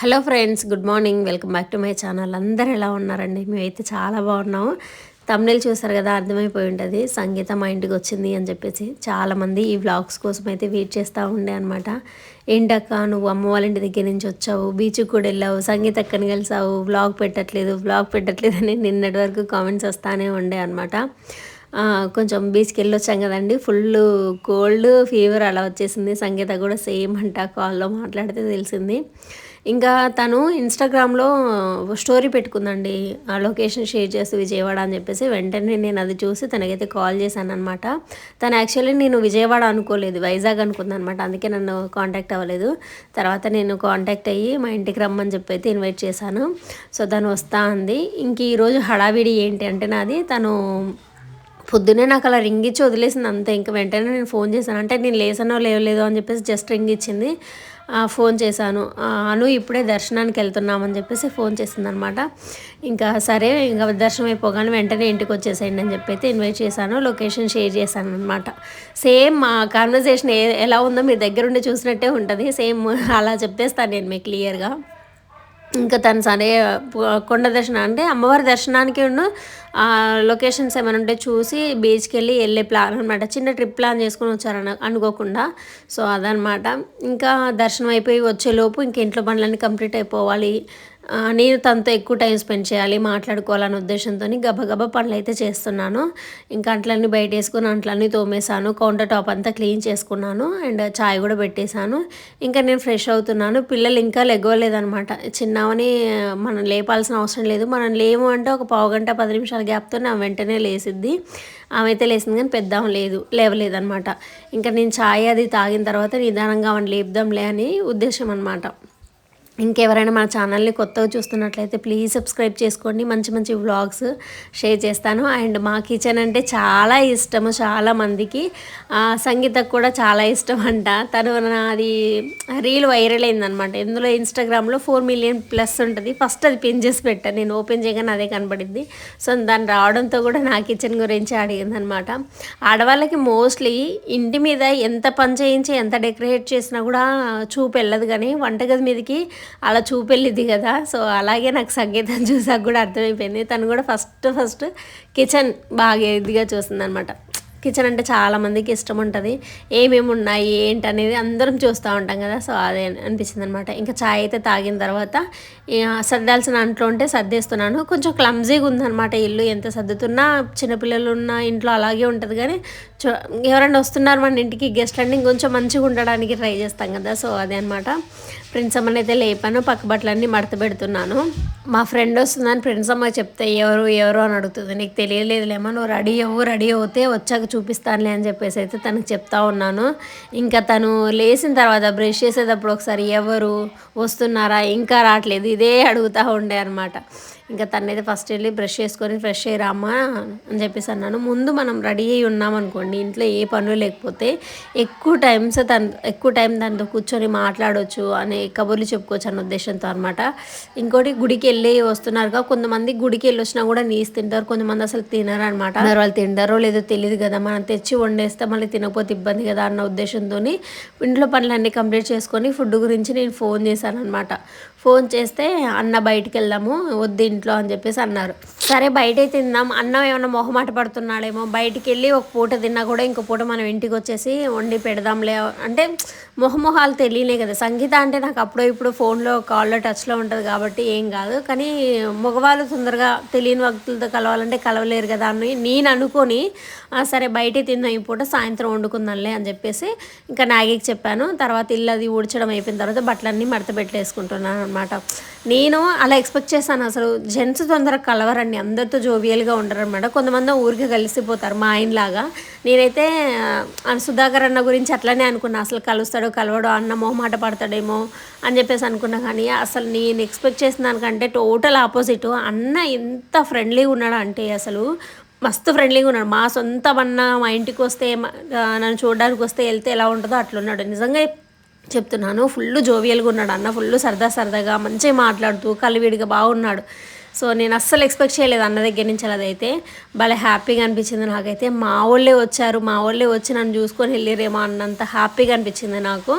Hello friends good morning. Welcome back to my channel. అందరు ఎలా ఉన్నారండి? మేమైతే చాలా బాగున్నాము. తమిళ చూసారు కదా అర్థమైపోయి ఉంటుంది. సంగీత మా ఇంటికి వచ్చింది అని చెప్పేసి చాలామంది ఈ వ్లాగ్స్ కోసం అయితే వెయిట్ చేస్తూ ఉండే అనమాట ఏంటక్క నువ్వు అమ్మ వాళ్ళ ఇంటి దగ్గర నుంచి వచ్చావు బీచ్కి కూడా వెళ్ళావు సంగీత అక్కని కలిసావు వ్లాగ్ పెట్టట్లేదు వ్లాగ్ పెట్టట్లేదు అని నిన్నటి వరకు కామెంట్స్ వస్తానే ఉండే అనమాట కొంచెం బీచ్కి వెళ్ళొచ్చాం కదండి. ఫుల్ కోల్డ్ ఫీవర్ అలా వచ్చేసింది. సంగీత కూడా సేమ్ అంట కాల్లో మాట్లాడితే తెలిసింది. ఇంకా తను ఇన్స్టాగ్రామ్లో స్టోరీ పెట్టుకుందండి. ఆ లొకేషన్ షేర్ చేసి విజయవాడ అని చెప్పేసి వెంటనే నేను అది చూసి తనకైతే కాల్ చేశాను అనమాట తను యాక్చువల్లీ నేను విజయవాడ అనుకోలేదు వైజాగ్ అనుకుంది అనమాట అందుకే నన్ను కాంటాక్ట్ అవ్వలేదు. తర్వాత నేను కాంటాక్ట్ అయ్యి మా ఇంటికి రమ్మని చెప్పి అయితే ఇన్వైట్ చేశాను. సో తను వస్తా ఉంది ఇంక ఈరోజు హడావిడి ఏంటి అంటే నాది తను పొద్దునే నాకు అలా రింగ్ ఇచ్చి వదిలేసింది అంతే. ఇంకా వెంటనే నేను ఫోన్ చేశాను. అంటే నేను లేసానో లేవలేదో అని చెప్పేసి జస్ట్ రింగ్ ఇచ్చింది. ఫోన్ చేశాను. అను ఇప్పుడే దర్శనానికి వెళ్తున్నామని చెప్పేసి ఫోన్ చేసింది అనమాట ఇంకా సరే ఇంకా దర్శనం అయిపోగానే వెంటనే ఇంటికి వచ్చేసేయండి అని చెప్పి అయితే ఇన్వైట్ చేశాను. లొకేషన్ షేర్ చేశాను అనమాట సేమ్ మా కాన్వర్జేషన్ ఎలా ఉందో మీ దగ్గరుండి చూసినట్టే ఉంటుంది. సేమ్ అలా చెప్పేస్తాను నేను మీకు క్లియర్గా. ఇంకా తను సరే కొండ దర్శనం అంటే అమ్మవారి దర్శనానికి ఉన్న లొకేషన్స్ ఏమైనా ఉంటే చూసి బీచ్కి వెళ్ళి వెళ్ళే ప్లాన్ అనమాట చిన్న ట్రిప్ ప్లాన్ చేసుకొని వచ్చారని అనుకోకుండా. సో అదనమాట ఇంకా దర్శనం అయిపోయి వచ్చేలోపు ఇంక ఇంట్లో పనులన్నీ కంప్లీట్ అయిపోవాలి. నేను తనతో ఎక్కువ టైం స్పెండ్ చేయాలి మాట్లాడుకోవాలనే ఉద్దేశంతో గబగబా పనులు అయితే చేస్తున్నాను. ఇంకా అంట్లన్నీ బయట వేసుకుని అంట్లన్నీ తోమేశాను. కౌంటర్ టాప్ అంతా క్లీన్ చేసుకున్నాను. అండ్ చాయ్ కూడా పెట్టేశాను. ఇంకా నేను ఫ్రెష్ అవుతున్నాను. పిల్లలు ఇంకా లెగ్గవలేదనమాట చిన్నవని మనం లేపాల్సిన అవసరం లేదు. మనం లేము అంటే ఒక పావు గంట పది నిమిషాల గ్యాప్తో ఆమె వెంటనే లేసిద్ది. ఆమె అయితే లేసింది కానీ పెద్దాం లేదు లేవలేదనమాట ఇంకా నేను చాయ్ అది తాగిన తర్వాత నిదానంగా ఆమెను లేపుదాంలే అని ఉద్దేశం అనమాట ఇంకెవరైనా మన ఛానల్ని కొత్తగా చూస్తున్నట్లయితే ప్లీజ్ సబ్స్క్రైబ్ చేసుకోండి. మంచి మంచి వ్లాగ్స్ షేర్ చేస్తాను. అండ్ మా కిచెన్ అంటే చాలా ఇష్టము చాలా మందికి. సంగీతకు కూడా చాలా ఇష్టం అంట. తను అది రీల్ వైరల్ అయిందనమాట ఇందులో ఇన్స్టాగ్రామ్లో ఫోర్ మిలియన్ ప్లస్ ఉంటుంది. ఫస్ట్ అది పిన్ చేసి పెట్టాను నేను ఓపెన్ చేయగానే అదే కనపడింది సో దాన్ని రావడంతో కూడా నా కిచెన్ గురించి అడిగింది అనమాట ఆడవాళ్ళకి మోస్ట్లీ ఇంటి మీద ఎంత పని చేయించి ఎంత డెకరేట్ చేసినా కూడా చూపు వెళ్ళదు. కానీ వంటగది మీదకి అలా చూపెళ్ళింది కదా. సో అలాగే నాకు సంగీతం చూసాక కూడా అర్థమైపోయింది. తను కూడా ఫస్ట్ ఫస్ట్ కిచెన్ బాగా ఇదిగా చూస్తుంది అనమాట కిచెన్ అంటే చాలామందికి ఇష్టం ఉంటుంది. ఏమేమి ఉన్నాయి ఏంటి అనేది అందరం చూస్తూ ఉంటాం కదా. సో అదే అనిపించింది అనమాట ఇంకా చాయ్ అయితే తాగిన తర్వాత సర్దాల్సిన అంట్లో ఉంటే సర్దేస్తున్నాను. కొంచెం క్లమ్జీగా ఉందనమాట ఇల్లు. ఎంత సర్దుతున్నా చిన్నపిల్లలు ఉన్న ఇంట్లో అలాగే ఉంటుంది కానీ ఎవరైనా వస్తున్నారు మన ఇంటికి గెస్ట్ అండి ఇంకొంచెం మంచిగా ఉండడానికి ట్రై చేస్తాం కదా. సో అదే అనమాట ఫ్రెండ్స్ అమ్మని అయితే లేపాను పక్క బట్టలన్నీ మడత పెడుతున్నాను. మా ఫ్రెండ్ వస్తుందని ఫ్రెండ్స్ అమ్మ చెప్తే ఎవరు ఎవరు? అని అడుగుతుంది. నీకు తెలియలేదులేమో నువ్వు రెడీ అవ్వు రెడీ అవుతే వచ్చాక చూపిస్తానులే అని చెప్పేసి అయితే తనకు చెప్తా ఉన్నాను. ఇంకా తను లేచిన తర్వాత బ్రష్ చేసేటప్పుడు ఒకసారి ఎవరు? వస్తున్నారా? ఇంకా రావట్లేదు. ఇదే అడుగుతూ ఉండే అనమాట ఇంకా తనైతే ఫస్ట్ వెళ్ళి బ్రష్ చేసుకొని ఫ్రెష్ అయ్యిరామ్మా అని చెప్పేసి అన్నాను. ముందు మనం రెడీ అయ్యి ఉన్నామనుకోండి ఇంట్లో ఏ పనులు లేకపోతే ఎక్కువ టైమ్స్ తను ఎక్కువ టైం తనతో కూర్చొని మాట్లాడవచ్చు అనే కబుర్లు చెప్పుకోవచ్చు అన్న ఉద్దేశంతో అనమాట ఇంకోటి గుడికి వెళ్ళి వస్తున్నారుగా కొంతమంది గుడికి వెళ్ళి వచ్చినా కూడా నీసు తింటారు. కొంతమంది అసలు తినరు అనమాట వాళ్ళు తింటారో లేదో తెలియదు కదా. మనం తెచ్చి వండేస్తే మళ్ళీ తినకపోతే ఇబ్బంది కదా అన్న ఉద్దేశంతో ఇంట్లో పనులన్నీ కంప్లీట్ చేసుకొని ఫుడ్ గురించి నేను ఫోన్ చేశాను అనమాట ఫోన్ చేస్తే అన్న బయటికి వెళ్దాము వద్దు ఇంట్లో అని చెప్పేసి అన్నారు. సరే బయటే తిందాం. అన్నం ఏమైనా మొహమాట పడుతున్నాడేమో బయటికి వెళ్ళి ఒక పూట తిన్నా కూడా ఇంకో పూట మనం ఇంటికి వచ్చేసి వండి పెడదాంలే. అంటే మొహమొహాలు తెలియలే కదా. సంగీత అంటే నాకు అప్పుడో ఇప్పుడు ఫోన్లో కాల్లో టచ్లో ఉంటుంది కాబట్టి ఏం కాదు. కానీ మగవాళ్ళు తొందరగా తెలియని వ్యక్తులతో కలవాలంటే కలవలేరు కదా అని నేను అనుకొని సరే బయటే తిందాం ఈ పూట సాయంత్రం వండుకుందాంలే అని చెప్పేసి ఇంకా నాగికి చెప్పాను. తర్వాత ఇల్లు అది ఊడ్చడం అయిపోయిన తర్వాత బట్టలన్నీ మడత పెట్టేసుకుంటున్నాను అనమాట నేను అలా ఎక్స్పెక్ట్ చేశాను అసలు. జెంట్స్ తొందరగా కలవరండి. అందరితో జోవియల్గా ఉండరు అనమాట కొంతమంది ఊరికి కలిసిపోతారు మా ఆయనలాగా నేనైతే సుధాకర్ అన్న గురించి అట్లనే అనుకున్నా. అసలు కలుస్తాడో కలవడో అన్న మొహమాట పడతాడేమో అని చెప్పేసి అనుకున్నా. కానీ అసలు నేను ఎక్స్పెక్ట్ చేసిన దానికంటే టోటల్ ఆపోజిట్. అన్న ఎంత ఫ్రెండ్లీగా ఉన్నాడు అంటే అసలు మస్తు ఫ్రెండ్లీగా ఉన్నాడు. మా సొంత అన్న మా ఇంటికి వస్తే నన్ను చూడడానికి వస్తే వెళ్తే ఎలా ఉంటుందో అట్లున్నాడు. నిజంగా చెప్తున్నాను. ఫుల్ జోవియల్గా ఉన్నాడు అన్న ఫుల్ సరదా సరదాగా మంచిగా మాట్లాడుతూ కలివిడిగా బాగున్నాడు. సో నేను అస్సలు ఎక్స్పెక్ట్ చేయలేదు అన్న దగ్గర నుంచి అదైతే భలే హ్యాపీగా అనిపించింది నాకైతే. మా వాళ్ళే వచ్చారు మా వాళ్ళే వచ్చి నన్ను చూసుకొని వెళ్ళిరేమో అన్నంత హ్యాపీగా అనిపించింది నాకు.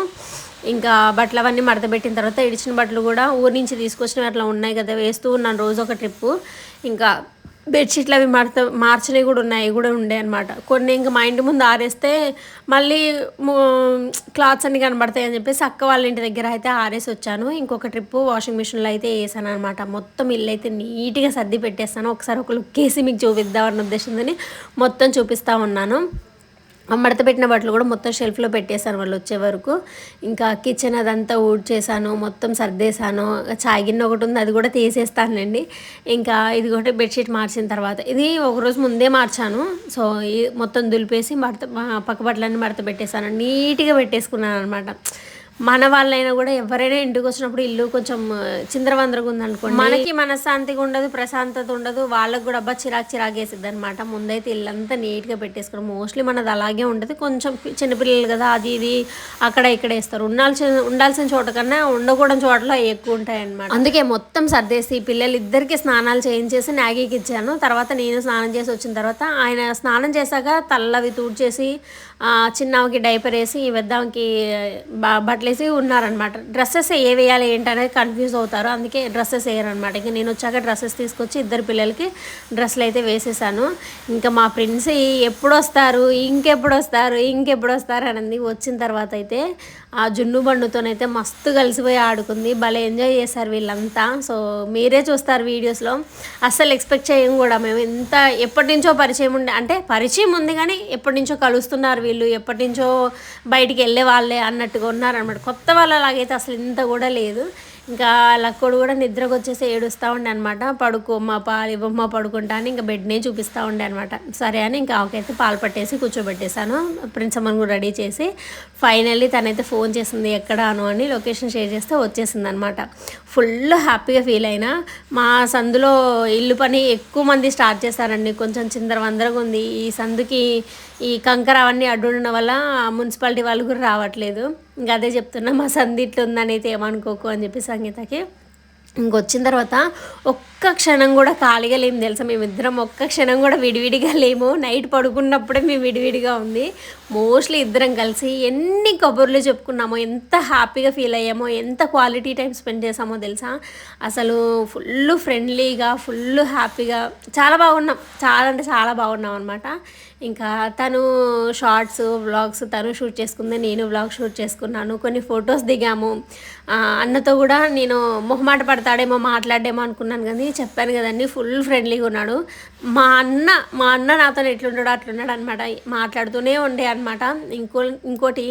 ఇంకా బట్టలు అవన్నీ మడతబెట్టిన తర్వాత ఇడిచిన బట్టలు కూడా ఊరి నుంచి తీసుకొచ్చినవి అట్లా ఉన్నాయి కదా వేస్తూ ఉన్నాను రోజు ఒక ట్రిప్పు. ఇంకా బెడ్షీట్లు అవి మడత మార్చినవి కూడా ఉన్నాయి కూడా ఉండే అనమాట కొన్ని ఇంకా మా ఇంటి ముందు ఆరేస్తే మళ్ళీ క్లాత్స్ అన్ని కనబడతాయి అని చెప్పేసి అక్క వాళ్ళ ఇంటి దగ్గర అయితే ఆరేసి వచ్చాను. ఇంకొక ట్రిప్ వాషింగ్ మిషన్లో అయితే వేసాను అనమాట మొత్తం ఇల్లు అయితే నీట్గా సర్ది పెట్టేస్తాను. ఒకసారి ఒక లుక్ వేసి మీకు చూపిద్దామన్న ఉద్దేశంతో మొత్తం చూపిస్తూ ఉన్నాను. మడత పెట్టిన బట్టలు కూడా మొత్తం షెల్ఫ్లో పెట్టేశాను వాళ్ళు వచ్చే వరకు. ఇంకా కిచెన్ అదంతా ఊడ్ చేశాను మొత్తం సర్దేశాను. చాయ్ గిన్నె ఒకటి ఉంది అది కూడా తీసేస్తానండి ఇంకా ఇది కూడా బెడ్షీట్ మార్చిన తర్వాత ఇది ఒకరోజు ముందే మార్చాను. సో ఈ మొత్తం దులిపేసి మడత పక్క బట్టలన్నీ మడత పెట్టేశాను. నీట్గా పెట్టేసుకున్నాను అనమాట మన వాళ్ళైనా కూడా ఎవరైనా ఇంటికి వచ్చినప్పుడు ఇల్లు కొంచెం చిందరవందరగా ఉందనుకోండి. మనకి మనశ్శాంతిగా ఉండదు ప్రశాంతత ఉండదు. వాళ్ళకి కూడా అబ్బా చిరాకు చిరాకు వేసిద్ది అనమాట ముందైతే ఇల్లంతా నీట్గా పెట్టేసుకున్నాం మోస్ట్లీ మనది అలాగే ఉంటుంది. కొంచెం చిన్నపిల్లలు కదా అది ఇది అక్కడ ఇక్కడ వేస్తారు. ఉండాల్సిన ఉండాల్సిన చోట కన్నా ఉండకూడని చోట్ల ఎక్కువ ఉంటాయి అనమాట అందుకే మొత్తం సర్దేసి పిల్లలు ఇద్దరికి స్నానాలు చేయించేసి నాగీకి ఇచ్చాను. తర్వాత నేను స్నానం చేసి వచ్చిన తర్వాత ఆయన స్నానం చేశాక తల్లవి తూడ్చేసి చిన్నకి డైపర్ వేసి పెద్దకి బట్టలు వేసి ఉన్నారనమాట డ్రెస్సెస్ ఏ వేయాలి ఏంటనేది కన్ఫ్యూజ్ అవుతారు. అందుకే డ్రెస్సెస్ వేయరనమాట ఇంకా నేను వచ్చాక డ్రెస్సెస్ తీసుకొచ్చి ఇద్దరు పిల్లలకి డ్రెస్సులు అయితే వేసేసాను. ఇంకా మా ఫ్రెండ్స్ ఎప్పుడు వస్తారు? ఇంకెప్పుడు వస్తారు? ఇంకెప్పుడు వస్తారు? అని వచ్చిన తర్వాత అయితే ఆ జున్ను బండుతోనైతే మస్తు కలిసిపోయి ఆడుకుంది. భలే ఎంజాయ్ చేశారు వీళ్ళంతా. సో మీరే చూస్తారు వీడియోస్లో. అస్సలు ఎక్స్పెక్ట్ చేయం కూడా మేము. ఎంత ఎప్పటి నుంచో పరిచయం ఉండే అంటే పరిచయం ఉంది కానీ ఎప్పటి నుంచో కలుస్తున్నారు వీళ్ళు. ఎప్పటి నుంచో బయటికి వెళ్ళే వాళ్ళే అన్నట్టుగా ఉన్నారనమాట కొత్త వాళ్ళలాగైతే అసలు ఇంత కూడా లేదు. ఇంకా లక్కుడు కూడా నిద్రకు వచ్చేసి ఏడుస్తూ ఉండే అనమాట పడుకోమ్మ పాలు ఇవ్వమ్మ పడుకుంటా అని ఇంకా బెడ్నే చూపిస్తూ ఉండే అనమాట సరే అని ఇంకా ఆకైతే పాలు పట్టేసి కూర్చోబెట్టేశాను. ప్రిన్సమ్మని కూడా రెడీ చేసి ఫైనల్లీ తనైతే ఫోన్ చేసింది ఎక్కడాను అని లొకేషన్ షేర్ చేస్తే వచ్చేసింది అనమాట ఫుల్ హ్యాపీగా ఫీల్ అయినా మా సందులో ఇల్లు పని ఎక్కువ మంది స్టార్ట్ చేశారండి కొంచెం చిందరవందరగా ఉంది. ఈ సందుకి ఈ కంకర అవన్నీ అడ్డుండడం వల్ల మున్సిపాలిటీ వాళ్ళు కూడా రావట్లేదు. ఇంకా అదే చెప్తున్నా మా సంది ఇట్లా ఉందని అయితే ఏమనుకోకు అని చెప్పి సంగీతకి. ఇంకొచ్చిన తర్వాత ఒక్క క్షణం కూడా ఖాళీగా లేము తెలుసా? మేమిద్దరం ఒక్క క్షణం కూడా విడివిడిగా లేము. నైట్ పడుకున్నప్పుడే మేము విడివిడిగా ఉంది మోస్ట్లీ ఇద్దరం కలిసి ఎన్ని కబుర్లు చెప్పుకున్నామో ఎంత హ్యాపీగా ఫీల్ అయ్యామో ఎంత క్వాలిటీ టైం స్పెండ్ చేసామో తెలుసా? అసలు ఫుల్ ఫ్రెండ్లీగా ఫుల్ హ్యాపీగా చాలా బాగున్నాం. చాలా అంటే చాలా బాగున్నాం అనమాట ఇంకా తను షార్ట్స్ వ్లాగ్స్ తను షూట్ చేసుకుంది నేను వ్లాగ్ షూట్ చేసుకున్నాను కొన్ని ఫొటోస్ దిగాము. అన్నతో కూడా నేను మొహమాట పడతాడేమో మాట్లాడేమో అనుకున్నాను కానీ చెప్పాను కదండి ఫుల్ ఫ్రెండ్లీగా ఉన్నాడు. మా అన్న మా అన్న నాతో ఎట్లున్నాడు అట్లున్నాడు అనమాట మాట్లాడుతూనే ఉండే అనమాట ఇంకో ఇంకోటి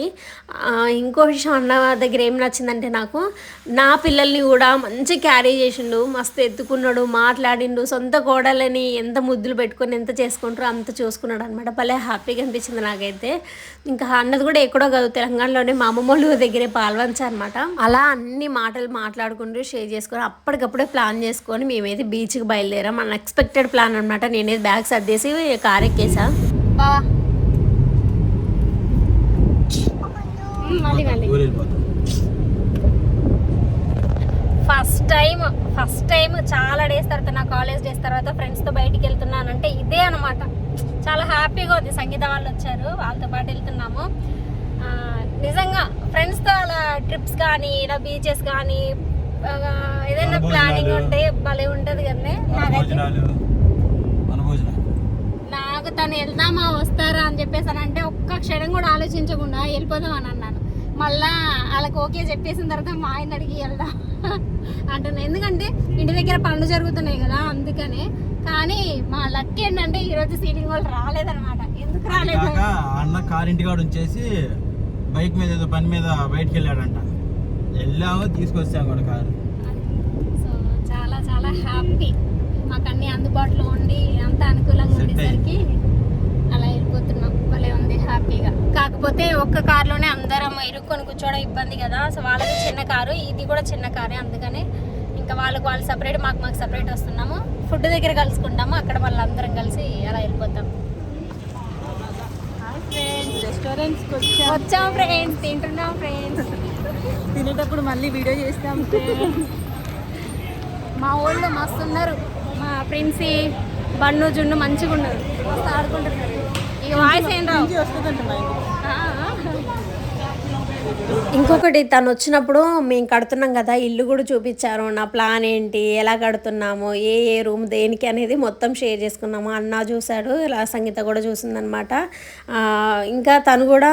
ఇంకో విషయం అన్న దగ్గర ఏం నచ్చిందంటే నాకు నా పిల్లల్ని కూడా మంచి క్యారీ చేసిండు మస్తు ఎత్తుకున్నాడు మాట్లాడిండు సొంత కోడలని ఎంత ముద్దులు పెట్టుకొని ఎంత చేసుకుంటారో అంత చూసుకున్నాడు అనమాట భలే హ్యాపీగా అనిపించింది నాకైతే. ఇంకా అన్నది కూడా ఎక్కడో కాదు తెలంగాణలోనే మా అమ్మమ్మోళ్ళు దగ్గరే పాల్వంచ అనమాట అలా అన్ని మాటలు మాట్లాడుకుంటూ షేర్ చేసుకొని అప్పటికప్పుడే ప్లాన్ చేసుకొని మేమైతే బీచ్కి బయలుదేరాం. అన్ఎక్స్పెక్టెడ్ ప్లాన్ అనమాట నేనే బ్యాగ్ సర్దేసి కార్ ఎక్కేసా. ఫస్ట్ టైం ఫస్ట్ టైం చాలా డేస్ తర్వాత నా కాలేజ్ డేస్ తర్వాత ఫ్రెండ్స్తో బయటికి వెళ్తున్నానంటే ఇదే అనమాట చాలా హ్యాపీగా ఉంది. సంగీత వాళ్ళు వచ్చారు. వాళ్ళతో పాటు వెళ్తున్నాము. నిజంగా ఫ్రెండ్స్తో అలా ట్రిప్స్ కానీ ఇలా బీచెస్ కానీ ఏదైనా ప్లానింగ్ ఉంటే భలే ఉంటుంది కదా నాకు తను వెళ్దామా వస్తారా అని చెప్పేసి అంటే ఒక్క క్షణం కూడా ఆలోచించకుండా వెళ్ళిపోదాం అని అన్నాను. మళ్ళా వాళ్ళకి ఓకే చెప్పేసిన తర్వాత మా ఆయన అడిగి వెళ్దాం అంటున్నాను ఎందుకంటే ఇంటి దగ్గర పనులు జరుగుతున్నాయి కదా అందుకనే. కానీ మా లక్ ఏంటంటే ఈ రోజు సీలింగ్ వాళ్ళు రాలేదన్నమాట. ఎందుకు రాలేదు? అన్న కార్ ఇంటికాడ ఉంచేసి బైక్ మీద ఏదో పని మీద బయటకు వెళ్ళాడంట. వెళ్ళాము తీసుకొచ్చాము కూడా కారు. సో చాలా చాలా హ్యాపీ. మాకు అన్ని అందుబాటులో ఉండి అంత అనుకూలంగా ఉండేసరికి అలా వెళ్ళిపోతున్నాం. భలే ఉంది హ్యాపీగా. కాకపోతే ఒక్క కార్లోనే అందరం ఇరుక్కొని కూర్చోవడం ఇబ్బంది కదా. సో వాళ్ళది చిన్న కారు ఇది కూడా చిన్న కారే అందుకనే ఇంకా వాళ్ళకి వాళ్ళు సపరేట్ మాకు మాకు సపరేట్ వస్తున్నాము. ఫుడ్ దగ్గర కలుసుకుంటాము అక్కడ వాళ్ళందరం కలిసి అలా వెళ్ళిపోతాం. రెస్టారెంట్స్కి వచ్చాం. వచ్చాం ఫ్రెండ్స్ తింటున్నాం ఫ్రెండ్స్ తినేటప్పుడు మళ్ళీ వీడియో చేస్తాం మా ఊళ్ళో మస్తు ఉన్నారు ప్రిన్సీ బన్ను జున్ను మంచిగా ఆడుకుంటున్నారు ఇక వాయిస్ ఏం రావు. ఇంకొకటి తను వచ్చినప్పుడు మేము కడుతున్నాం కదా ఇల్లు కూడా చూపించారు. నా ప్లాన్ ఏంటి? ఎలా కడుతున్నాము? ఏ ఏ రూమ్ దేనికి అనేది మొత్తం షేర్ చేసుకున్నాము. అన్న చూశాడు ఇలా సంగీత కూడా చూసిందనమాట. ఇంకా తను కూడా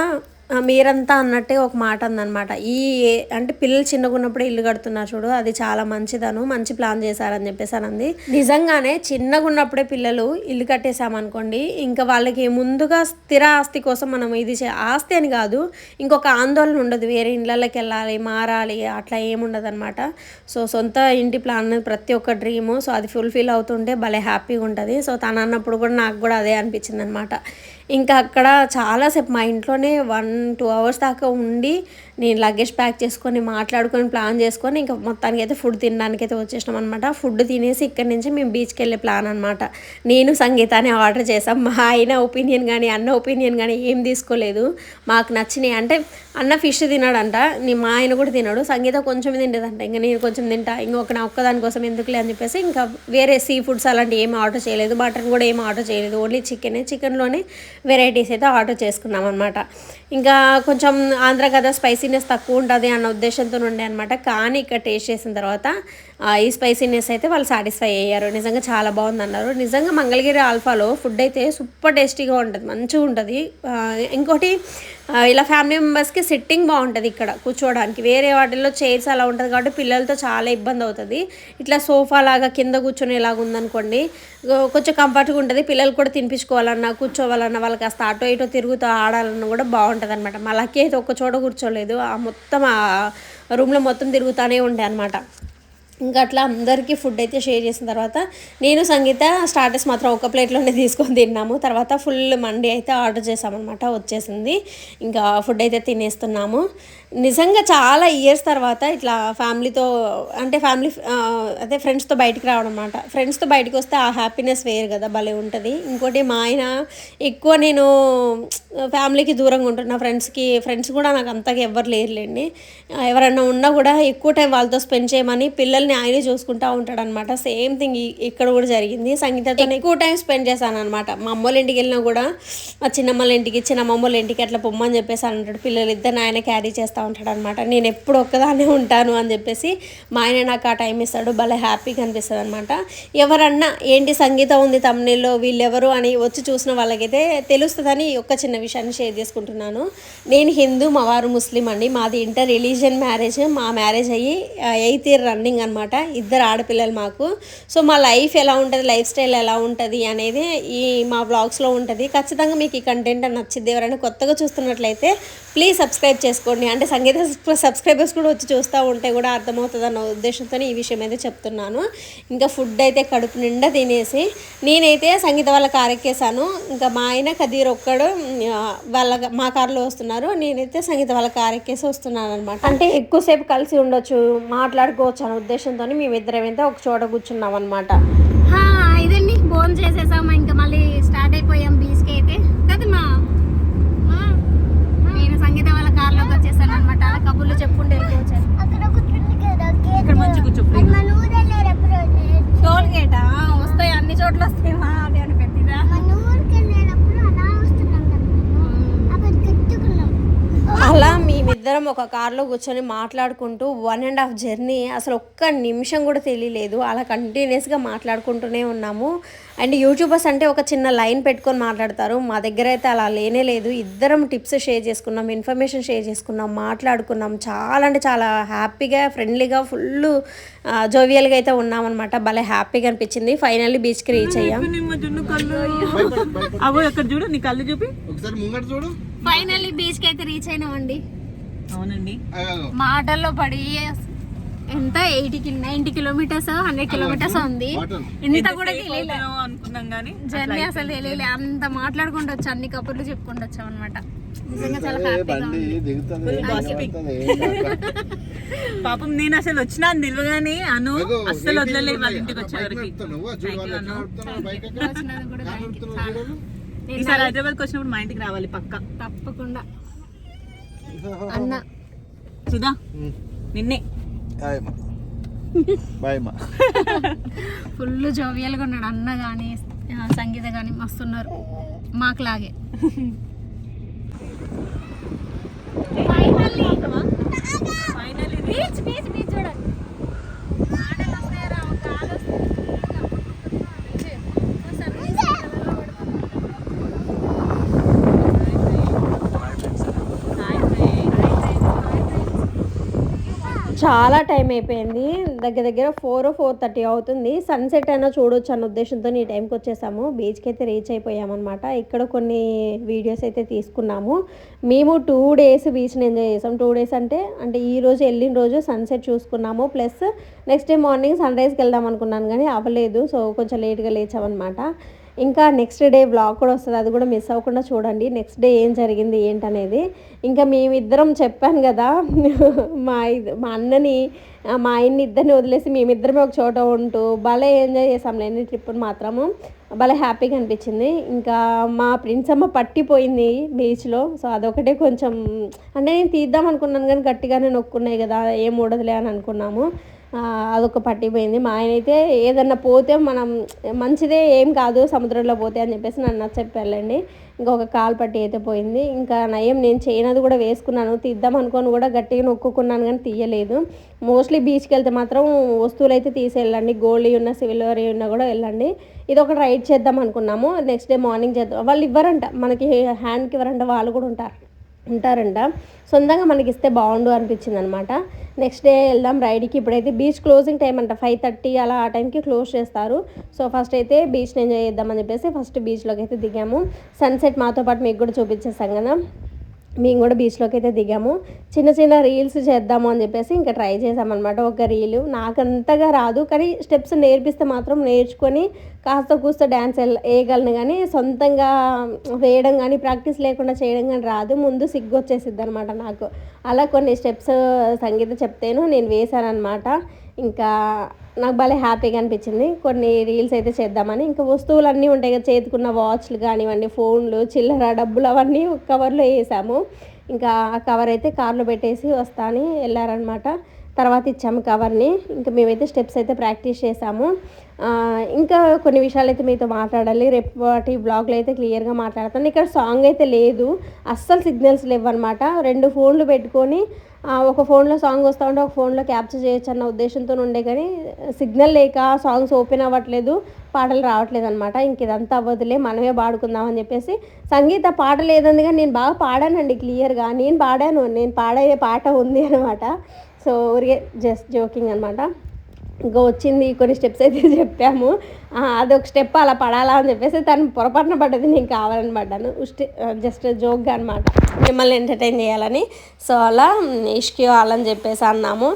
మీరంతా అన్నట్టే ఒక మాట అందనమాట ఈ అంటే పిల్లలు చిన్నగా ఉన్నప్పుడు ఇల్లు కడుతున్నారు చూడు అది చాలా మంచిదను మంచి ప్లాన్ చేశారని చెప్పేసి అనంది నిజంగానే చిన్నగా ఉన్నప్పుడే పిల్లలు ఇల్లు కట్టేశామనుకోండి ఇంకా వాళ్ళకి ముందుగా స్థిర ఆస్తి కోసం మనం ఇది చే ఆస్తి అని కాదు ఇంకొక ఆందోళన ఉండదు. వేరే ఇళ్ళకి వెళ్ళాలి మారాలి అట్లా ఏముండదు అనమాట సో సొంత ఇంటి ప్లాన్ అనేది ప్రతి ఒక్క డ్రీము సో అది ఫుల్ఫిల్ అవుతుంటే భలే హ్యాపీగా ఉంటుంది. సో తను అన్నప్పుడు కూడా నాకు కూడా అదే అనిపించింది అనమాట ఇంకా అక్కడ చాలాసేపు మా ఇంట్లోనే వన్ టూ అవర్స్ దాకా ఉండి నేను లగేజ్ ప్యాక్ చేసుకొని మాట్లాడుకొని ప్లాన్ చేసుకొని ఇంకా మొత్తానికి అయితే ఫుడ్ తినడానికి అయితే వచ్చేసినాం అనమాట ఫుడ్ తినేసి ఇక్కడి నుంచి మేము బీచ్కి వెళ్ళే ప్లాన్ అనమాట నేను సంగీతాన్ని ఆర్డర్ చేసాం మా ఆయన ఒపీనియన్ కానీ అన్న ఒపీనియన్ కానీ ఏం తీసుకోలేదు. మాకు నచ్చినాయి. అంటే అన్న ఫిష్ తినాడంట నీ మా ఆయన కూడా తినాడు. సంగీత కొంచెం తింటదంట. ఇంకా నేను కొంచెం తింటా. ఇంకొక నా ఒక్కదాని కోసం ఎందుకులే అని చెప్పేసి ఇంకా వేరే సీ ఫుడ్స్ అలాంటివి ఏమి ఆర్డర్ చేయలేదు. మటన్ కూడా ఏం ఆర్డర్ చేయలేదు. ఓన్లీ చికెనే చికెన్లోనే వెరైటీస్ అయితే ఆర్డర్ చేసుకున్నాం అనమాట ఇంకా కొంచెం ఆంధ్ర కదా స్పైసీనెస్ తక్కువ ఉంటుంది అన్న ఉద్దేశంతో ఉండే అనమాట కానీ ఇక్కడ టేస్ట్ చేసిన తర్వాత ఈ స్పైసీనెస్ అయితే వాళ్ళు సాటిస్ఫై అయ్యారు. నిజంగా చాలా బాగుంది అన్నారు. నిజంగా మంగళగిరి ఆల్ఫాలో ఫుడ్ అయితే సూపర్ టేస్టీగా ఉంటుంది మంచిగా ఉంటుంది. ఇంకోటి ఇలా ఫ్యామిలీ మెంబర్స్కి సిట్టింగ్ బాగుంటుంది ఇక్కడ కూర్చోవడానికి వేరే వాటిల్లో చైర్స్ అలా ఉంటుంది కాబట్టి పిల్లలతో చాలా ఇబ్బంది అవుతుంది. ఇట్లా సోఫా లాగా కింద కూర్చొనేలాగా ఉందనుకోండి కొంచెం కంఫర్ట్గా ఉంటుంది. పిల్లలు కూడా తినిపించుకోవాలన్నా కూర్చోవాలన్నా వాళ్ళకి కాస్త అటో ఇటో తిరుగుతూ ఆడాలన్నా కూడా బాగుంటుంది అనమాట మా లక్కీ అయితే ఒక్క చోట కూర్చోలేదు. ఆ మొత్తం ఆ రూమ్లో మొత్తం తిరుగుతూనే ఉండే అనమాట ఇంకా అట్లా అందరికీ ఫుడ్ అయితే షేర్ చేసిన తర్వాత నేను సంగీత స్టార్టర్స్ మాత్రం ఒక ప్లేట్లోనే తీసుకొని తిన్నాము. తర్వాత ఫుల్ మండి అయితే ఆర్డర్ చేసామన్నమాట వచ్చేసింది. ఇంకా ఫుడ్ అయితే తినేస్తున్నాము. నిజంగా చాలా ఇయర్స్ తర్వాత ఇట్లా ఫ్యామిలీతో అంటే ఫ్యామిలీ అదే ఫ్రెండ్స్తో బయటికి రావడం అనమాట ఫ్రెండ్స్తో బయటికి వస్తే ఆ హ్యాపీనెస్ వేరు కదా భలే ఉంటుంది. ఇంకోటి మా ఆయన ఎక్కువ నేను ఫ్యామిలీకి దూరంగా ఉంటున్నా. ఫ్రెండ్స్కి ఫ్రెండ్స్ కూడా నాకు అంతగా ఎవ్వరు లేరులేండి. ఎవరన్నా ఉన్నా కూడా ఎక్కువ టైం వాళ్ళతో స్పెండ్ చేయమని పిల్లల్ని ఆయనే చూసుకుంటూ ఉంటాడనమాట సేమ్ థింగ్ ఇక్కడ కూడా జరిగింది. సంగీతతో ఎక్కువ టైం స్పెండ్ చేశాను అనమాట మా అమ్మోళ్ళ ఇంటికి వెళ్ళినా కూడా మా చిన్నమ్మల ఇంటికి చిన్నమ్మల ఇంటికి అట్లా పొమ్మని చెప్పేసి అంటాడు. పిల్లలు ఇద్దరు ఆయన క్యారీ చేస్తా ఉంటాడు అనమాట నేను ఎప్పుడు ఒక్కదానే ఉంటాను అని చెప్పేసి మా ఆయన నాకు ఆ టైం ఇస్తాడు. భలే హ్యాపీగా అనిపిస్తుంది అనమాట ఎవరన్నా ఏంటి సంగీతం ఉంది తమిళలో వీళ్ళెవరు అని వచ్చి చూసిన వాళ్ళకైతే తెలుస్తుందని ఒక చిన్న విషయాన్ని షేర్ చేసుకుంటున్నాను. నేను హిందూ మా వారు ముస్లిం అండి. మాది ఇంటర్ రిలీజియన్ మ్యారేజ్. మా మ్యారేజ్ అయ్యి ఎయిత్ ఇయర్ రన్నింగ్ అనమాట. ఇద్దరు ఆడపిల్లలు మాకు. సో మా లైఫ్ ఎలా ఉంటుంది లైఫ్ స్టైల్ ఎలా ఉంటుంది అనేది ఈ మా బ్లాగ్స్లో ఉంటుంది. ఖచ్చితంగా మీకు ఈ కంటెంట్ నచ్చింది ఎవరైనా కొత్తగా చూస్తున్నట్లయితే ప్లీజ్ సబ్స్క్రైబ్ చేసుకోండి. అంటే సంగీత సబ్స్క్రైబర్స్ కూడా వచ్చి చూస్తూ ఉంటే కూడా అర్థమవుతుంది అన్న ఉద్దేశంతో ఈ విషయం అయితే చెప్తున్నాను. ఇంకా ఫుడ్ అయితే కడుపు నిండా తినేసి నేనైతే సంగీత వాళ్ళ కారు ఎక్కేసాను ఇంకా మా ఆయన కదీర్ ఒక్కడు వాళ్ళ మా కారులో వస్తున్నారు. నేనైతే సంగీత వాళ్ళ కారు ఎక్కేసి వస్తున్నాను అనమాట అంటే ఎక్కువసేపు కలిసి ఉండొచ్చు మాట్లాడుకోవచ్చు అనే ఉద్దేశంతో మేమిద్దరం అయితే ఒక చోట కూర్చున్నాం అనమాట ఇదండి బోన్ చేసేసాము ఇంకా మళ్ళీ స్టార్ట్ అయిపోయాం బీచ్కి అయితే. కదమ్మా నేను సంగీత వాళ్ళ కార్లోకి వచ్చేసాను అనమాట కబుర్లు చెప్పుకుంటూ వెళ్ళిపోవచ్చాను ఇక్కడ మంచి కూర్చో టోల్ గేటా? వస్తాయి అన్ని చోట్ల వస్తాయి మా అది అని పెట్టిరా? అలా మేమిద్దరం ఒక కార్లో కూర్చొని మాట్లాడుకుంటూ వన్ అండ్ హాఫ్ జర్నీ అసలు ఒక్క నిమిషం కూడా తెలియలేదు. అలా కంటిన్యూస్గా మాట్లాడుకుంటూనే ఉన్నాము. అండ్ యూట్యూబర్స్ అంటే ఒక చిన్న లైన్ పెట్టుకొని మాట్లాడతారు. మా దగ్గర అయితే అలా లేనే లేదు. ఇద్దరం టిప్స్ షేర్ చేసుకున్నాం ఇన్ఫర్మేషన్ షేర్ చేసుకున్నాం మాట్లాడుకున్నాం. చాలా అంటే చాలా హ్యాపీగా ఫ్రెండ్లీగా ఫుల్ జోవియల్గా అయితే ఉన్నామన్నమాట భలే హ్యాపీగా అనిపించింది. ఫైనల్లీ బీచ్కి రీచ్ అయ్యాం. చూడు నీ కళ్ళు చూపి. ఒకసారి ముంగట చూడు. ఫైనల్లీ బీచ్కి అయితే రీచ్ అయినామండి. అవునండి. మాటల్లో పడి ఎంత eighty ninety kilometres hundred kilometres ఉంది. ఇంత కూడా అనుకున్నాం కానీ జర్నీ అసలు తెలియలే. అంత మాట్లాడుకుంటూ వచ్చి అన్ని కబుర్లు చెప్పుకుంటూ వచ్చాం అనమాట నిజంగా చాలా హ్యాపీగా ఉంది. పాపం నేను అసలు వచ్చినా అని తెలియగానే అను అస్సలు వదలలేదు వాళ్ళ ఇంటికి వచ్చేవరకు. ఈసారి హైదరాబాద్కి వచ్చినప్పుడు మా ఇంటికి రావాలి పక్క. తప్పకుండా. అన్న. సుధా నిన్నే. ఫుల్ జోవియల్గా ఉన్నాడు. అన్న కానీ సంగీత కానీ మస్తున్నారు. మాకులాగే. Final finally beach beach beach చూడండి మాటలు వస్తాయరా ఒక గాలి వస్తుంది చాలా టైం అయిపోయింది. దగ్గర దగ్గర ఫోర్ ఫోర్ థర్టీ అవుతుంది. సన్సెట్ అయినా చూడొచ్చు అన్న ఉద్దేశంతో ఈ టైంకి వచ్చేసాము. బీచ్కి అయితే రీచ్ అయిపోయామన్నమాట. ఇక్కడ కొన్ని వీడియోస్ అయితే తీసుకున్నాము. మేము టూ డేస్ బీచ్ని ఎంజాయ్ చేసాం. టూ డేస్ అంటే అంటే ఈ రోజు వెళ్ళిన రోజు సన్సెట్ చూసుకున్నాము. Plus next day morning sun రైజ్కి వెళ్దాం అనుకున్నాను కానీ అవ్వలేదు. సో కొంచెం లేట్గా లేచామన్నమాట. ఇంకా నెక్స్ట్ డే బ్లాగ్ కూడా వస్తుంది అది కూడా మిస్ అవ్వకుండా చూడండి. నెక్స్ట్ డే ఏం జరిగింది ఏంటనేది. ఇంకా మేమిద్దరం చెప్పాను కదా మా మా అన్నని మా ఆయన్ని ఇద్దరిని వదిలేసి మేమిద్దరమే ఒక చోట ఉంటూ భలే ఎంజాయ్ చేసాం. లేని ట్రిప్ మాత్రము భలే హ్యాపీగా అనిపించింది. ఇంకా మా ప్రిన్సమ్మ అమ్మ పట్టిపోయింది బీచ్లో సో అదొకటే కొంచెం అంటే నేను తీద్దాం అనుకున్నాను కానీ గట్టిగానే నొక్కున్నాయి కదా ఏం ఉండదులే అని అనుకున్నాము. అదొక పట్టిపోయింది. మా ఆయన అయితే ఏదన్నా పోతే మనం మంచిదే ఏం కాదు సముద్రంలో పోతే అని చెప్పేసి నన్ను నచ్చ చెప్పాలండి ఇంకొక కాలు పట్టి అయితే పోయింది. ఇంకా నయం నేను చేయనది కూడా వేసుకున్నాను. తీద్దాం అనుకొని కూడా గట్టిగా నొక్కుకున్నాను కానీ తీయలేదు. మోస్ట్లీ బీచ్కి వెళ్తే మాత్రం వస్తువులు అయితే తీసి వెళ్ళండి. గోల్డ్ ఉన్న సిల్వర్ ఉన్నా కూడా వెళ్ళండి. ఇది ఒకటి రైడ్ చేద్దాం అనుకున్నాము. నెక్స్ట్ డే మార్నింగ్ చేద్దాం. వాళ్ళు ఇవ్వరంట. మనకి హ్యాండ్కి ఇవ్వరంట. వాళ్ళు కూడా ఉంటారు ఉంటారంట. సొంతంగా మనకి ఇస్తే బాగుండు అనిపించింది అనమాట నెక్స్ట్ డే వెళ్దాం రైడ్కి. ఇప్పుడైతే బీచ్ క్లోజింగ్ టైం అంట. ఫైవ్ థర్టీ అలా ఆ టైంకి క్లోజ్ చేస్తారు. సో ఫస్ట్ అయితే బీచ్ని ఎంజాయ్ చేద్దామని చెప్పేసి ఫస్ట్ బీచ్లోకి అయితే దిగాము. సన్సెట్ మాతో పాటు మీకు కూడా చూపించేస్తాం కదా. మేము కూడా బీచ్లోకి అయితే దిగాము. చిన్న చిన్న రీల్స్ చేద్దాము అని చెప్పేసి ఇంకా ట్రై చేసామన్నమాట. ఒక రీలు నాకు అంతగా రాదు కానీ స్టెప్స్ నేర్పిస్తే మాత్రం నేర్చుకొని కాస్త కూస్త డ్యాన్స్ వేయగలను కానీ సొంతంగా వేయడం కానీ ప్రాక్టీస్ లేకుండా చేయడం కానీ రాదు. ముందు సిగ్గు వచ్చేసిద్ది అనమాట నాకు. అలా కొన్ని స్టెప్స్ సంగీత చెప్తేను నేను వేశానమాట ఇంకా నాకు భలే హ్యాపీగా అనిపించింది. కొన్ని రీల్స్ అయితే చేద్దామని. ఇంకా వస్తువులు అన్నీ ఉంటాయి కదా చేతికున్న వాచ్లు కానివ్వండి ఫోన్లు చిల్లర డబ్బులు అవన్నీ కవర్లో వేసాము. ఇంకా ఆ కవర్ అయితే కార్లో పెట్టేసి వస్తా అని వెళ్ళారనమాట తర్వాత ఇచ్చాము కవర్ని. ఇంకా మేమైతే స్టెప్స్ అయితే ప్రాక్టీస్ చేసాము. ఇంకా కొన్ని విషయాలు అయితే మీతో మాట్లాడాలి. రేపటి బ్లాగ్లో అయితే క్లియర్గా మాట్లాడతాను. ఇక్కడ సాంగ్ అయితే లేదు. అస్సలు సిగ్నల్స్ లేవు అనమాట రెండు ఫోన్లు పెట్టుకొని ఒక ఫోన్లో సాంగ్ వస్తూ ఉంటే ఒక ఫోన్లో క్యాప్చర్ చేయొచ్చు అన్న ఉద్దేశంతో ఉండే కానీ సిగ్నల్ లేక సాంగ్స్ ఓపెన్ అవ్వట్లేదు పాటలు రావట్లేదు అనమాట ఇంక ఇదంతా అవ్వదులే మనమే పాడుకుందాం అని చెప్పేసి సంగీత పాట లేదంది కానీ నేను బాగా పాడానండి క్లియర్గా. నేను పాడాను నేను పాడే పాట ఉంది అనమాట సో ఊరికే జస్ట్ జోకింగ్ అనమాట ఇంకా వచ్చింది కొన్ని స్టెప్స్ అయితే చెప్పాము. అదొక స్టెప్ అలా పడాలా అని చెప్పేసి తను పొరపాటున పడ్డది నేను కావాలని పడ్డాను జస్ట్ జోక్గా అనమాట మిమ్మల్ని ఎంటర్టైన్ చేయాలని. సో అలా ఇష్కి వాళ్ళని చెప్పేసి అన్నాము.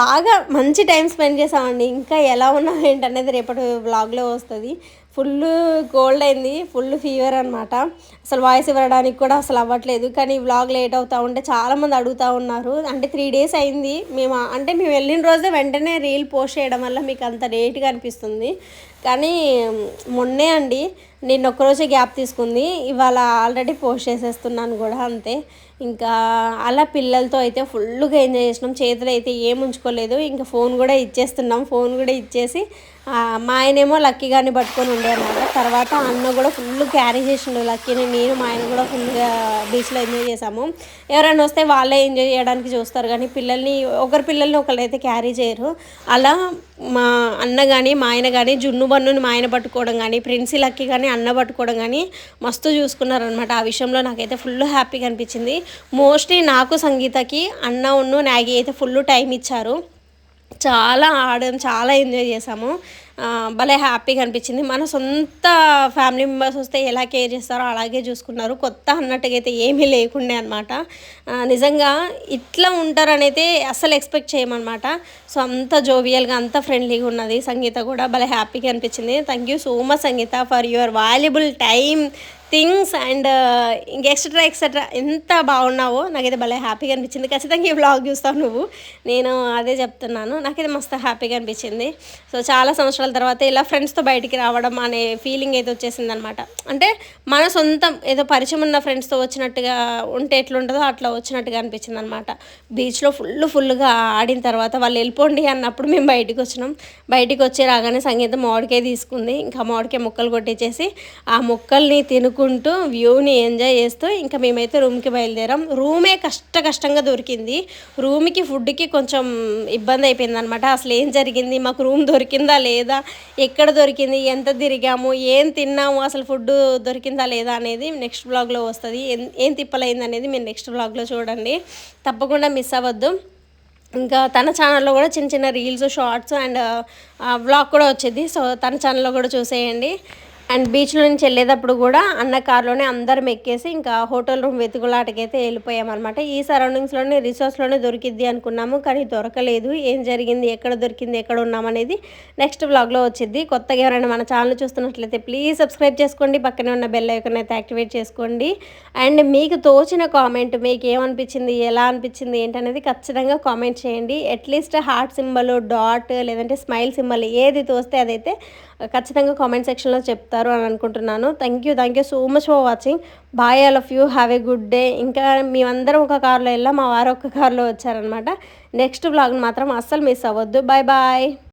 బాగా మంచి టైం స్పెండ్ చేసామండి. ఇంకా ఎలా ఉన్నాం ఏంటనేది రేపటి వ్లాగ్లో వస్తుంది. ఫుల్ కోల్డ్ అయింది ఫుల్ ఫీవర్ అనమాట అసలు వాయిస్ ఇవ్వడానికి కూడా అసలు అవ్వట్లేదు. కానీ వ్లాగ్ లేట్ అవుతూ ఉంటే చాలామంది అడుగుతూ ఉన్నారు. అంటే త్రీ డేస్ అయింది. మేము అంటే మేము వెళ్ళిన రోజే వెంటనే రీల్ పోస్ట్ చేయడం వల్ల మీకు అంత లేట్గా అనిపిస్తుంది. కానీ మొన్నే అండి నేను ఒక్కరోజే గ్యాప్ తీసుకుంది. ఇవాళ ఆల్రెడీ పోస్ట్ చేసేస్తున్నాను కూడా అంతే. ఇంకా అలా పిల్లలతో అయితే ఫుల్గా ఎంజాయ్ చేసినాం. చేతులు అయితే ఏం ఉంచుకోలేదు. ఇంకా ఫోన్ కూడా ఇచ్చేస్తున్నాం. ఫోన్ కూడా ఇచ్చేసి మా ఆయనేమో లక్కీగాని పట్టుకొని ఉండే తర్వాత అన్న కూడా ఫుల్ క్యారీ చేసిండు లక్కీని. నేను మా ఆయన కూడా ఫుల్గా బీచ్లో ఎంజాయ్ చేసాము ఎవరైనా వస్తే వాళ్ళే ఎంజాయ్ చేయడానికి చూస్తారు. కానీ పిల్లల్ని ఒకరి పిల్లల్ని ఒకరు అయితే క్యారీ చేయరు. అలా మా అన్న కానీ మా ఆయన కానీ జున్ను బన్నుని మా ఆయన పట్టుకోవడం కానీ ప్రిన్సీ లక్కీ కానీ అన్న పట్టుకోవడం కానీ మస్తు చూసుకున్నారనమాట ఆ విషయంలో నాకైతే ఫుల్ హ్యాపీగా అనిపించింది. మోస్ట్లీ నాకు సంగీతకి అన్న ఉన్ను నాగి అయితే ఫుల్ టైం ఇచ్చారు. చాలా ఆడాం చాలా ఎంజాయ్ చేసాము భలే హ్యాపీగా అనిపించింది. మన సొంత ఫ్యామిలీ మెంబర్స్ వస్తే ఎలా కేర్ చేస్తారో అలాగే చూసుకున్నారు. కొత్త అన్నట్టుగా అయితే ఏమీ లేకుండే అనమాట నిజంగా ఇట్లా ఉంటారనైతే అసలు అస్సలు ఎక్స్పెక్ట్ చేయమన్నమాట. సో అంత జోవియల్గా అంత ఫ్రెండ్లీగా ఉన్నది సంగీత కూడా. భలే హ్యాపీగా అనిపించింది. Thank you so much Sangeetha for your valuable time things and uh, ఇంక ఎక్సెట్రా ఎక్సెట్రా ఎంత బాగున్నావో నాకైతే భలే హ్యాపీగా అనిపించింది. ఖచ్చితంగా ఈ వ్లాగ్ చూస్తావు నువ్వు. నేను అదే చెప్తున్నాను. నాకైతే మస్తు హ్యాపీగా అనిపించింది. సో చాలా సంవత్సరాల తర్వాత ఇలా ఫ్రెండ్స్తో బయటికి రావడం అనే ఫీలింగ్ అయితే వచ్చేసింది అనమాట అంటే మన సొంతం ఏదో పరిచయం ఉన్న ఫ్రెండ్స్తో వచ్చినట్టుగా ఉంటే ఎట్లుంటుందో అట్లా వచ్చినట్టుగా అనిపించింది అనమాట బీచ్లో ఫుల్ ఫుల్గా ఆడిన తర్వాత వాళ్ళు వెళ్ళిపోండి అన్నప్పుడు మేము బయటికి వచ్చినాం. బయటికి వచ్చి రాగానే సంగీతం మామిడికాయ తీసుకుంది. ఇంకా మామిడికాయ ముక్కలు కొట్టించేసి ఆ ముక్కల్ని తినుకు చూసుకుంటూ వ్యూని ఎంజాయ్ చేస్తూ ఇంకా మేమైతే రూమ్కి బయలుదేరాం. రూమే కష్ట కష్టంగా దొరికింది. రూమ్కి ఫుడ్కి కొంచెం ఇబ్బంది అయిపోయింది అనమాట అసలు ఏం జరిగింది? మాకు రూమ్ దొరికిందా లేదా? ఎక్కడ దొరికింది? ఎంత తిరిగాము? ఏం తిన్నాము? అసలు ఫుడ్ దొరికిందా లేదా అనేది నెక్స్ట్ బ్లాగ్లో వస్తుంది. ఏం ఏం తిప్పలైంది అనేది మీరు నెక్స్ట్ బ్లాగ్లో చూడండి. తప్పకుండా మిస్ అవ్వద్దు. ఇంకా తన ఛానల్లో కూడా చిన్న చిన్న రీల్స్ షార్ట్స్ అండ్ వ్లాగ్ కూడా వచ్చేది. సో తన ఛానల్లో కూడా చూసేయండి. అండ్ బీచ్లో నుంచి వెళ్ళేటప్పుడు కూడా అన్న కార్లోనే అందరం ఎక్కేసి ఇంకా హోటల్ రూమ్ వెతుకులాటకైతే వెళ్ళిపోయామన్నమాట. ఈ సరౌండింగ్స్లోనే రిసార్ట్స్లోనే దొరికిద్ది అనుకున్నాము కానీ దొరకలేదు. ఏం జరిగింది ఎక్కడ దొరికింది ఎక్కడ ఉన్నామనేది నెక్స్ట్ బ్లాగ్లో వచ్చింది కొత్తగా ఎవరైనా మన ఛానల్ చూస్తున్నట్లయితే ప్లీజ్ సబ్స్క్రైబ్ చేసుకోండి పక్కనే ఉన్న బెల్ ఐకన్ అయితే యాక్టివేట్ చేసుకోండి. అండ్ మీకు తోచిన కామెంట్ మీకు ఏమనిపించింది ఎలా అనిపించింది ఏంటనేది ఖచ్చితంగా కామెంట్ చేయండి. At least heart symbol dot లేదంటే స్మైల్ సింబల్ ఏది తోస్తే అదైతే ఖచ్చితంగా కామెంట్ సెక్షన్లో చేస్తారు అని అనుకుంటున్నాను. Thank you thank you so much for watching bye all of you have a good day ఇంకా మేమందరం ఒక కార్లో వెళ్ళాం మా వారు ఒక కార్లో వచ్చారనమాట నెక్స్ట్ బ్లాగ్ మాత్రం అస్సలు మిస్ అవ్వద్దు. Bye bye